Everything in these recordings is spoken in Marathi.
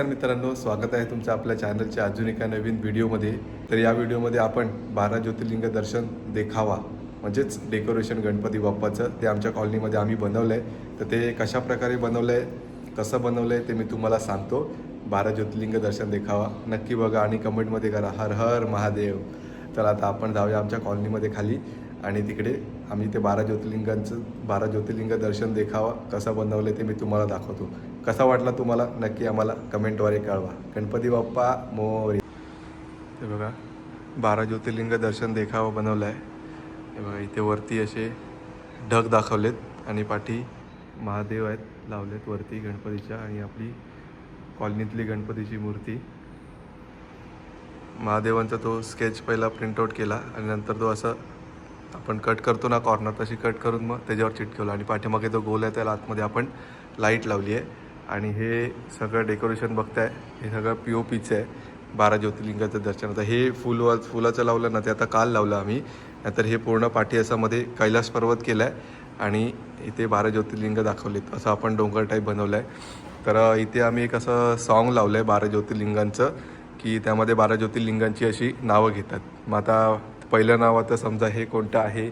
नमस्कार मित्रांनो स्वागत आहे तुमचं आपल्या चॅनलच्या अजून एका नवीन व्हिडिओमध्ये. तर या व्हिडिओमध्ये आपण बारा ज्योतिर्लिंग दर्शन देखावा म्हणजेच डेकोरेशन गणपती बाप्पाचं. ते आमच्या कॉलनीमध्ये आम्ही बनवलं आहे तर ते कशा प्रकारे बनवलं आहे कसं बनवलं आहे ते मी तुम्हाला सांगतो. बारा ज्योतिर्लिंग दर्शन देखावा. नक्की बघा आणि कमेंटमध्ये करा हर हर महादेव. तर आता आपण जाऊया आमच्या कॉलनीमध्ये खाली आणि तिकडे आम्ही ते बारा ज्योतिर्लिंगांचं बारा ज्योतिर्लिंग दर्शन देखावा कसं बनवलं ते मी तुम्हाला दाखवतो. कसा वाटला तुम्हाला? नक्की आम्हाला कमेंटद्वारे कळवा. गणपती बाप्पा मोरी. हे बघा बारा ज्योतिर्लिंग दर्शन देखावा बनवला आहे हे बघा इथे वरती असे ढग दाखवलेत आणि पाठी महादेव आहेत लावलेत वरती गणपतीच्या आणि आपली कॉलनीतली गणपतीची मूर्ती. महादेवांचा तो स्केच पहिला प्रिंटआउट केला आणि नंतर तो असं आपण कट करतो ना कॉर्नर तशी कट करून मग त्याच्यावर चिटकवलं आणि पाठीमागे तो गोल आहे त्याला आतमध्ये आपण लाइट लावली आहे आणि हे सगळं डेकोरेशन बघताय हे सगळं पी ओ पीचं आहे बारा ज्योतिर्लिंगाचं दर्शन आता हे फुल फुलाचं लावलं ना ते आता काल लावलं आम्ही. नंतर हे पूर्ण पाठी कैलास पर्वत केला आहे आणि इथे बारा ज्योतिर्लिंग दाखवलेत असं आपण डोंगर टाईप बनवलं आहे तर इथे आम्ही एक असं सॉन्ग लावलं आहे बारा ज्योतिर्लिंगांचं की त्यामध्ये बारा ज्योतिर्लिंगांची अशी नावं घेतात. मग आता पहिलं नाव आता समजा हे कोणतं आहे?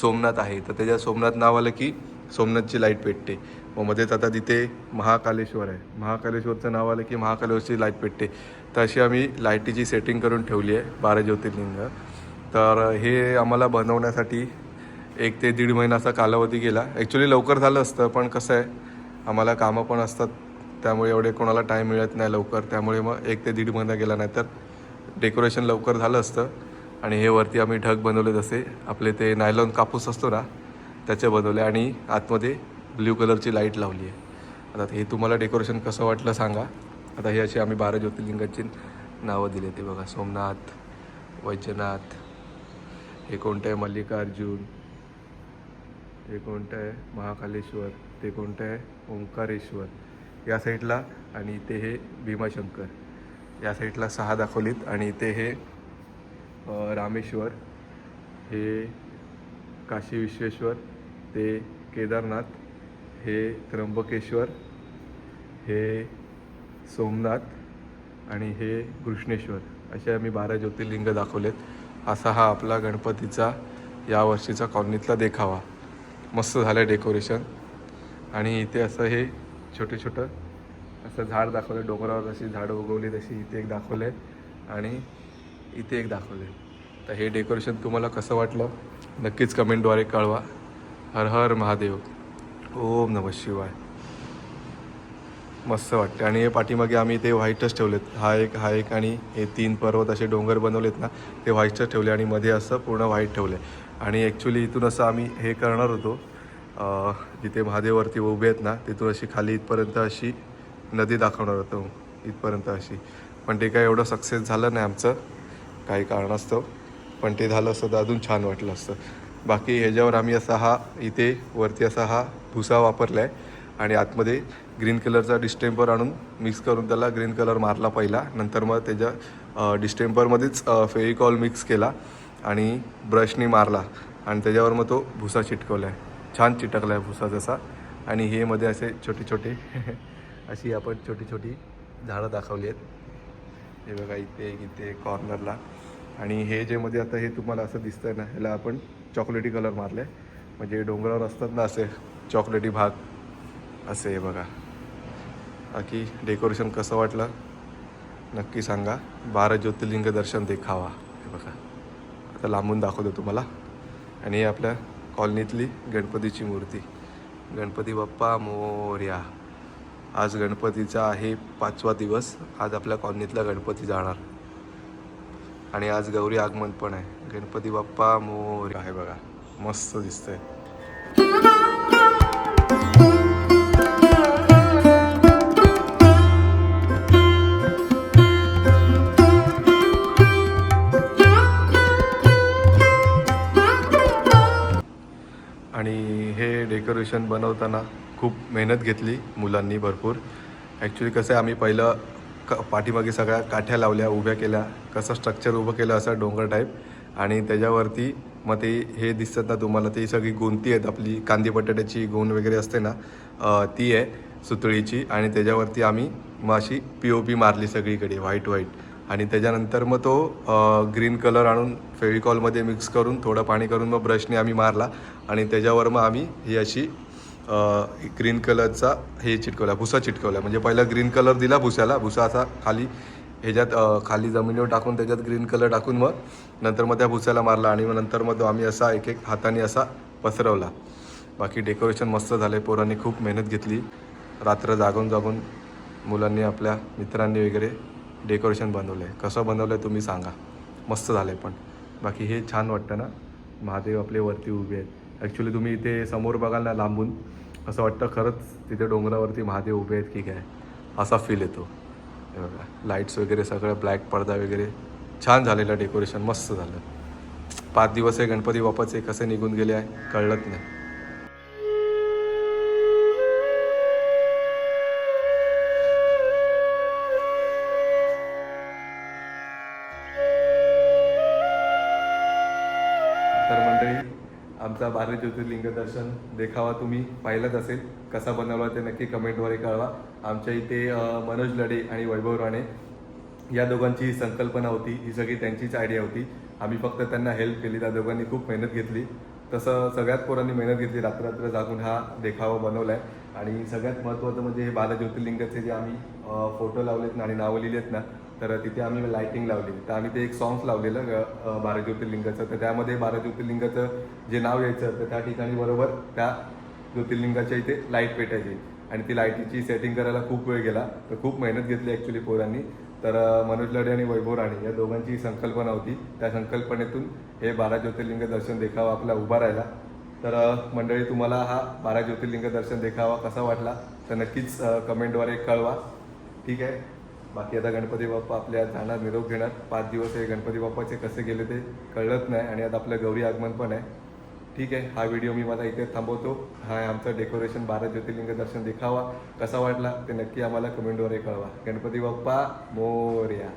सोमनाथ आहे. तर त्याच्या सोमनाथ नाव आलं की सोमनाथची लाइट पेटते. मग मध्येच आता तिथे महाकालेश्वर आहे. महाकालेश्वरचं नाव आलं की महाकालेश्वरची लाइट पेटते. तर अशी आम्ही लाईटीची सेटिंग करून ठेवली आहे बारा ज्योतिर्लिंग. तर हे आम्हाला बनवण्यासाठी एक ते दीड महिन्याचा कालावधी गेला. ॲक्च्युली लवकर झालं असतं पण कसं आहे आम्हाला कामं पण असतात. त्यामुळे एवढे कोणाला टाईम मिळत नाही लवकर. त्यामुळे मग एक ते दीड महिना गेला नाही तर डेकोरेशन लवकर झालं असतं. आणि हे वरती आम्ही ढग बनवले जसे आपले ते नायलॉन कापूस असतो ना त्याचे बनवल्या आणि आतमध्ये ब्ल्यू कलरची लाइट लावली आहे. आता हे तुम्हाला डेकोरेशन कसं वाटलं सांगा. आता हे अशी आम्ही बारा ज्योतिर्लिंगाची नावं दिली ते बघा सोमनाथ वैद्यनाथ हे कोणतं आहे? मल्लिकार्जुन हे कोणतं आहे? महाकालेश्वर ते कोणतं आहे? ओंकारेश्वर या साईडला आणि इथे हे भीमाशंकर या साईडला सहा दाखवलीत आणि इथे हे रामेश्वर हे काशी विश्वेश्वर ते केदारनाथ हे त्र्यंबकेश्वर हे सोमनाथ आणि हे कृष्णेश्वर. असे आम्ही बारा ज्योतिर्लिंग दाखवलेत. असा हा आपला गणपतीचा या वर्षीचा कॉलनीतला देखावा. मस्त झालं डेकोरेशन. आणि इथे असं हे छोटे छोटं असं झाड दाखवलं. डोंगरावर जशी झाडं उगवली तशी इथे एक दाखवले. आणि इथे एक दाखवले. तर हे डेकोरेशन तुम्हाला कसं वाटलं? नक्कीच कमेंटद्वारे कळवा. हर हर महादेव. ओम नमः शिवाय. मस्त वाटते आणि हे पाठीमागे आम्ही ते व्हाईटच ठेवलेत. हा एक हा एक आणि हे तीन पर्वत असे डोंगर बनवलेत ना ते व्हाईटच ठेवले आणि मध्ये असं पूर्ण व्हाईट ठेवले. आणि ॲक्च्युली इथून असं आम्ही हे करणार होतो. जिथे महादेववरती उभे आहेत ना तिथून अशी खाली इथपर्यंत अशी नदी दाखवणार होतो. इथपर्यंत अशी. पण ते काय एवढं सक्सेस झालं नाही आमचं. काही कारणास्तव. पण ते झालं असतं तर अजून छान वाटलं असतं. बाकी ह्याच्यावर आम्ही असा हा इथे वरती असा हा भुसा वापरला आहे आणि आतमध्ये ग्रीन कलरचा डिस्टेम्पर आणून मिक्स करून त्याला ग्रीन कलर मारला पहिला. नंतर मग त्याच्या डिस्टेम्परमध्येच फेविकॉल मिक्स केला आणि ब्रशनी मारला. आणि त्याच्यावर मग तो भुसा चिटकवला आहे छान चिटकला आहे भुसा जसा. आणि हे मध्ये असे छोटे छोटे अशी आपण छोटी छोटी झाडं दाखवली आहेत. हे बघा इथे इथे कॉर्नरला आणि हे जे मध्ये आता हे तुम्हाला असं दिसतंय ना ह्याला आपण चॉकलेटी कलर मारले. म्हणजे डोंगरावर असतात ना असे चॉकलेटी भाग असे हे बघा. बाकी डेकोरेशन कसं वाटलं? नक्की सांगा. बारा ज्योतिर्लिंग दर्शन देखावा. हे बघा. आता लांबून दाखवतो तुम्हाला. आणि हे आपल्या कॉलनीतली गणपतीची मूर्ती. गणपती बाप्पा मोर्या. आज गणपतीचा आहे पाचवा दिवस. आज आपल्या कॉलनीतला गणपती जाणार. आणि आज गौरी आगमन पण आहे. गणपती बाप्पा मोर. आहे बघा मस्त दिसतंय. आणि हे डेकोरेशन बनवताना खूप मेहनत घेतली मुलांनी भरपूर. ॲक्च्युली कसं आहे आम्ही पहिलं क पाठीमागे सगळ्या काठ्या लावल्या उभ्या केल्या. कसं स्ट्रक्चर उभं केलं असं डोंगर टाईप आणि त्याच्यावरती मग ते हे दिसतात ना तुम्हाला ती सगळी गोंती आहेत आपली. कांदी बटाट्याची गोंद वगैरे असते ना ती आहे सुतळीची. आणि त्याच्यावरती आम्ही मग अशी पी ओ पी मारली सगळीकडे व्हाईट व्हाईट आणि त्याच्यानंतर मग तो ग्रीन कलर आणून फेविकॉलमध्ये मिक्स करून थोडं पाणी करून मग ब्रशने आम्ही मारला. आणि त्याच्यावर मग आम्ही ही अशी ग्रीन कलरचा हे चिटकवला भुसा चिटकवला. म्हणजे पहिला ग्रीन कलर दिला भुसाला. भुसा असा खाली ह्याच्यात खाली जमिनीवर टाकून त्याच्यात ग्रीन कलर टाकून मग नंतर मग त्या भुसाला मारला आणि मग नंतर मग तो आम्ही असा एक एक हाताने असा पसरवला. बाकी डेकोरेशन मस्त झाले पोरांनी खूप मेहनत घेतली. रात्र जागून जागून मुलांनी आपल्या मित्रांनी वगैरे डेकोरेशन बनवलं आहे कसं बनवलं आहे तुम्ही सांगा. मस्त झालं आहे पण. बाकी हे छान वाटतं ना. महादेव आपले वरती उभे आहेत. ॲक्च्युली तुम्ही इथे समोर बघाल ना लांबून असं वाटतं खरंच तिथे डोंगरावरती महादेव उभे आहेत की काय? असा फील येतो. बघा लाईट्स वगैरे सगळं ब्लॅक पडदा वगैरे. छान झालेलं डेकोरेशन मस्त झालं. पाच दिवस हे गणपती बाप्पाचे कसे निघून गेले आहे कळलंच नाही. आमचा बारा ज्योतिर्लिंग दर्शन देखावा तुम्ही पाहिलंच असेल. कसा बनवला ते नक्की कमेंटद्वारे कळवा. आमच्या इथे मनोज लढे आणि वैभव राणे या दोघांची ही संकल्पना होती ही सगळी त्यांचीच आयडिया होती. आम्ही फक्त त्यांना हेल्प केली त्या दोघांनी खूप मेहनत घेतली. तसं सगळ्यात पोरांनी मेहनत घेतली रात्र जागून हा देखावा बनवला आहे आणि सगळ्यात महत्त्वाचं म्हणजे हे बारा ज्योतिर्लिंगाचे जे आम्ही फोटो लावलेत ना आणि नावं लिहिलेत ना तर तिथे आम्ही लायटिंग लावली. तर आम्ही ते एक सॉंग्स लावलेलं बारा ज्योतिर्लिंगाचं. तर त्यामध्ये बारा ज्योतिर्लिंगाचं जे नाव यायचं तर त्या ठिकाणी बरोबर त्या ज्योतिर्लिंगाच्या इथे लाइट पेटायची. आणि ती लाईटीची सेटिंग करायला खूप वेळ गेला. तर खूप मेहनत घेतली ॲक्च्युली पोरांनी. तर मनोज लढे आणि वैभव राणे या दोघांची संकल्पना होती. त्या संकल्पनेतून हे बारा ज्योतिर्लिंग दर्शन देखावा आपला उभा राहिला. तर मंडळी तुम्हाला हा बारा ज्योतिर्लिंग दर्शन देखावा कसा वाटला? तर नक्कीच कमेंटद्वारे कळवा. ठीक आहे? बाकी आता गणपती बाप्पा आपल्या जाणार निरोप घेणार. पाच दिवस हे गणपती बाप्पाचे कसे गेले ते कळत नाही आणि आता आपलं गौरी आगमन पण आहे. ठीक आहे हा व्हिडिओ मी माझा इथे थांबवतो. हा आमचं डेकोरेशन बारा ज्योतिर्लिंग दर्शन देखावा. कसा वाटला ते नक्की आम्हाला कमेंटद्वारे कळवा. गणपती बाप्पा मोर्या.